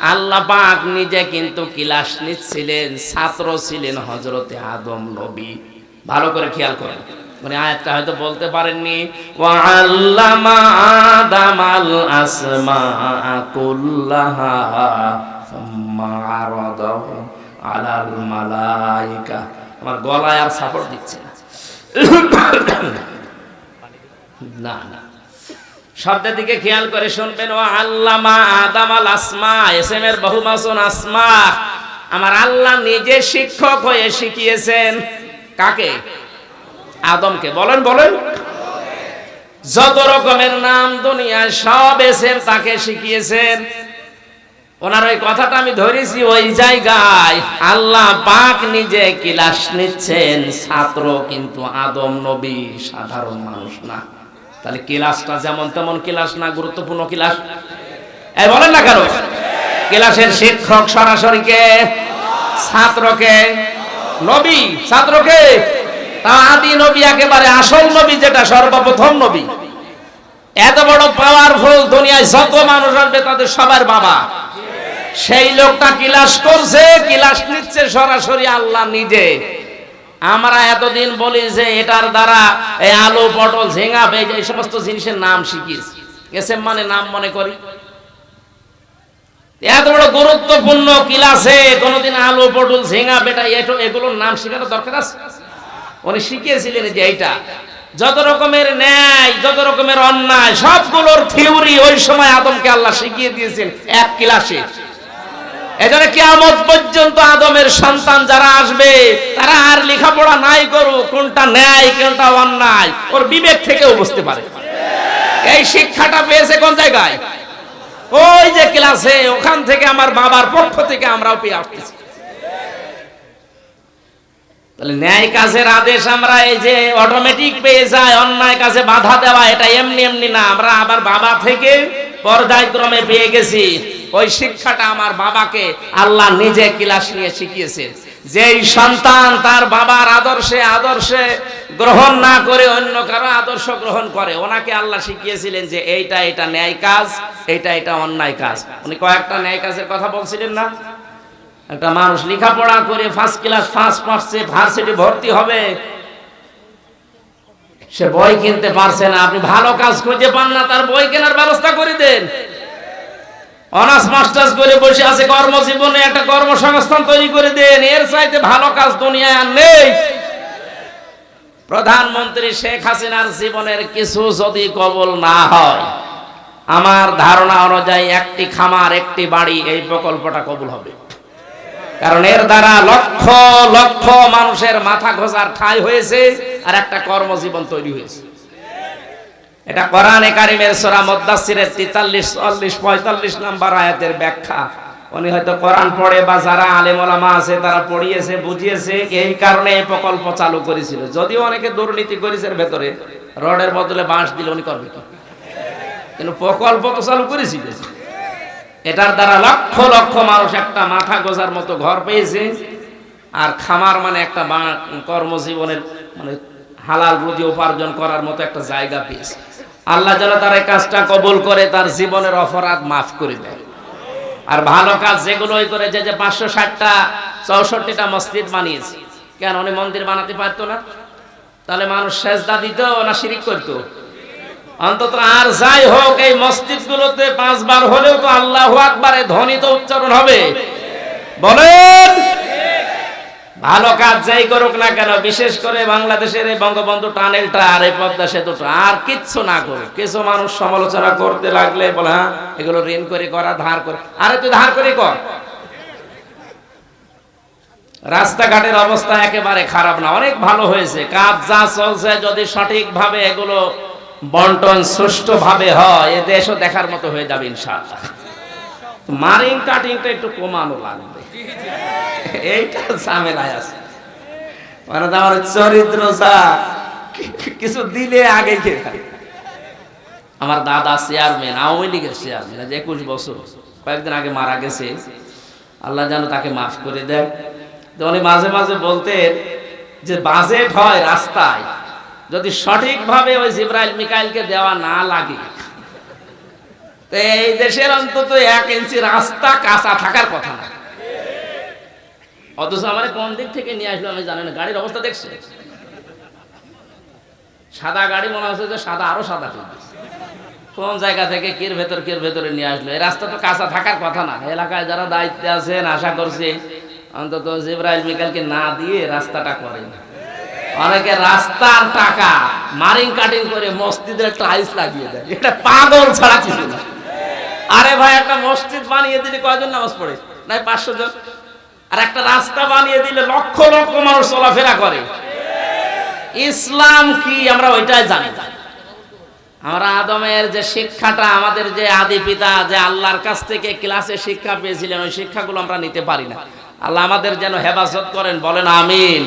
আল্লাহ পাক নিজে কিন্তু ক্লাস নিচ্ছিলেন, ছাত্র ছিলেন হজরতে আদম নবী। ভালো করে খেয়াল করেন। মানে আয়াতটা হয়তো বলতে পারেননি। ওয়া আল্লামা আদামাল আসমা কুল্লাহা সুম্মা আরাদাহু আলাল মালাইকা। আমার গলায় আর সাপোর্ট দিচ্ছে না না। শব্দের দিকে খেয়াল করে শুনবেন, ও আল্লামা আদাম আল আসমা এস এম এর বহুমাসন আসমা, আমার আল্লাহ নিজে শিক্ষক হয়ে শিখিয়েছেন। কাকে? আদমকে। বলেন বলেন। যত রকমের নাম দুনিয়ায় সব এসেন তাকে শিখিয়েছেন। ওনার ওই কথাটা আমি ধরেছি ওই জায়গায়। আল্লাহ পাক নিজে ক্লাস নিচ্ছেন, ছাত্র কিন্তু আদম নবী, সাধারণ মানুষ না। তাহলে ক্লাসটা যেমন তেমন ক্লাস না, গুরুত্বপূর্ণ ক্লাস। এই বলেন না কেন? ক্লাসের শিক্ষক সরাসরি কে ছাত্রকে, নবী, ছাত্রকে তা আদি নবী একেবারে আসল নবী যেটা, সর্বপ্রথম নবী। এত বড় পাওয়ারফুল দুনিয়ায় যত মানুষ আসবে তাদের সবার বাবা। সেই লোকটা কিলাস করছে, কিলাস নিচ্ছে সরাসরি আল্লাহ নিজে। আমরা এতদিন বলি যে এটার দ্বারা এই আলু, পটল, ঝিঙা বেজ এই সমস্ত জিনিসের নাম শিখিয়েছি। এসে মানে নাম মনে করি। এত বড় গুরুত্বপূর্ণ কিলাসে কোনোদিন আলু, পটল, ঝিঙা, বেটা এটো এগুলোর নাম শেখানোর দরকার আছে? উনি শিখিয়েছিলেন যে এইটা। যত রকমের ন্যায়, যত রকমের অন্যায়, সবগুলোর থিওরি ওই সময় আদমকে আল্লাহ শিখিয়ে দিয়েছেন এক ক্লাসে। এজন্য কিয়ামত পর্যন্ত আদমের সন্তান যারা আসবে, তারা আর লেখাপড়া নাই করুক কোনটা ন্যায় কোনটা অন্যায়, ওর বিবেক থেকেও বুঝতে পারে। এই শিক্ষাটা পেয়েছে কোন জায়গায়? ওই যে ক্লাসে, ওখান থেকে আমার বাবার পক্ষ থেকে আমরাও পেয়ে আসতেছি। তাহলে ন্যায় কাজের আদেশ আমরা এই যে অটোমেটিক পেয়ে যাই, অন্যায় কাজে বাধা দেওয়া, এটা এমনি এমনি না। আমরা আবার বাবা থেকে পর্যায়ক্রমে পেয়ে গেছি। ওই শিক্ষাটা আমার বাবাকে আল্লাহ নিজে ক্লাস নিয়ে শিখিয়েছে। যেই সন্তান তার বাবার আদর্শে আদর্শে গ্রহণ না করে অন্য কারও আদর্শ গ্রহণ করে, ওনাকে আল্লাহ শিখিয়েছিলেন যে এইটা এটা ন্যায় কাজ, এইটা এটা অন্যায় কাজ। উনি কয়েকটা ন্যায় কাজের কথা বলছিলেন না? একটা মানুষ লেখাপড়া করে ফার্স্ট ক্লাস ফার্স্ট পাচ্ছে ভার্সিটি ভর্তি হবে, সে বই কিনতে পারছে না, আপনি ভালো কাজ খুঁজে পান না, তার বই কেনার ব্যবস্থা করে দেন। অনার্স, মাস্টার্স করে বসে আছে কর্মজীবনে, একটা কর্মসংস্থান তৈরি করে দেন। এর চাইতে ভালো কাজ দুনিয়ায় আর নেই। প্রধানমন্ত্রী শেখ হাসিনার জীবনের কিছু যদি কবল না হয়, আমার ধারণা অনুযায়ী একটি খামার, একটি বাড়ি, এই প্রকল্পটা কবুল হবে। কারণ এর দ্বারা লক্ষ লক্ষ মানুষের মাথা ঘোষার ঠাঁই হয়েছে আর একটা কর্মজীবন তৈরি হয়েছে। এটা কোরআনে কারিমের সূরা মুদাসসিরের 43 40 45 নাম্বার আয়াতের ব্যাখ্যা। উনি হয়তো কোরআন পড়ে বা যারা আলেম ওলামা আছে, তারা পড়িয়েছে, বুঝিয়েছে, এই কারণে এই প্রকল্প চালু করেছিল। যদিও অনেকে দুর্নীতি করেছে ভেতরে, রডের বদলে বাঁশ দিলে উনি করবে কি? কিন্তু প্রকল্প তো চালু করেছিল এটার দ্বারা লক্ষ লক্ষ মানুষ একটা মাথা গোজার মতো ঘর পেয়েছে, আর খামার মানে একটা কর্মজীবনের মানে হালাল রুজি উপার্জন করার মতো একটা জায়গা পেয়েছে। আল্লাহ যেন তার এই কাজটা কবুল করে, তার জীবনের অপরাধ মাফ করে দেয়। আর ভালো কাজ যেগুলোই করেছে যে যে পাঁচশো ষাটটা, চৌষট্টিটা মসজিদ বানিয়েছে। কেন? উনি মন্দির বানাতে পারতো না। তাহলে মানুষ সেজদা দিত না শিরিক করতো? অন্তত আর যাই হোক, এই মসজিদ গুলোতে পাঁচবার হলেও তো আল্লাহ আকবারে ধ্বনি তো উচ্চারণ হবে। বলেন! ভালো কাজ যাই করুক না কেন, বিশেষ করে বাংলাদেশের এই বঙ্গবন্ধু টানেলটা আর এই পদ্মা সেতুটা আর কিচ্ছু না করুক। কিছু মানুষ সমালোচনা করতে লাগলে বলে হ্যাঁ এগুলো ঋণ করে করা ধার করে। আরে তুই ধার করে কর। রাস্তাঘাটের অবস্থা একেবারে খারাপ না, অনেক ভালো হয়েছে। কাজ যা চলছে, যদি সঠিকভাবে এগুলো বন্টন সুষ্ঠুভাবে হয়, এ দেশও দেখার মতো হয়ে যাবে ইনশাআল্লাহ। মারিং কাটিংটা একটু কমানো লাগবে। এইটা আছে। মানে চরিত্র কিছু দিলে আগে খেয়ে। আমার দাদা চেয়ারম্যান আওয়ামী লীগের চেয়ারম্যান একুশ বছর, কয়েকদিন আগে মারা গেছে। আল্লাহ যেন তাকে মাফ করে দেয়। উনি মাঝে মাঝে বলতেন যে বাজেট হয় রাস্তায়, যদি সঠিকভাবে ওই জিব্রাইল মিকাইলকে দেওয়া না লাগে। এই দেশের অন্তত এক ইঞ্চি রাস্তা কাঁচা থাকার কথা না। অথচ আমার কোন দিক থেকে নিয়ে আসলো আমি জানি না। গাড়ির অবস্থা দেখছি? সাদা গাড়ি মনে হচ্ছে যে সাদা, আরও সাদা কোন জায়গা থেকে কির ভেতর, কির ভেতরে নিয়ে আসলো? এই রাস্তা তো কাঁচা থাকার কথা না। এলাকায় যারা দায়িত্বে আছেন, আশা করছি অন্তত জিব্রাইল মিকালকে না দিয়ে রাস্তাটা করেন। অনেকে রাস্তার টাকা মারিং কাটিং করে মসজিদের টাইলস লাগিয়ে দেয়। এটা পাগল ছাড়া কিছু না। আরে ভাই, একটা মসজিদ বানিয়ে দিলে কয়জন নামাজ পড়ে? নাই, পাঁচশো জন? আর একটা রাস্তা বানিয়ে দিলে লক্ষ লক্ষ মানুষ চলাফেরা করে। ইসলাম কি আমরা ওইটাই জানি। আমরা আদমের যে শিক্ষাটা, আমাদের যে আদি পিতা যে আল্লাহর কাছ থেকে ক্লাসে শিক্ষা পেয়েছিলেন, ওই শিক্ষাগুলো আমরা নিতে পারি না। আল্লাহ আমাদের যেন হেফাজত করেন, বলেন আমিন।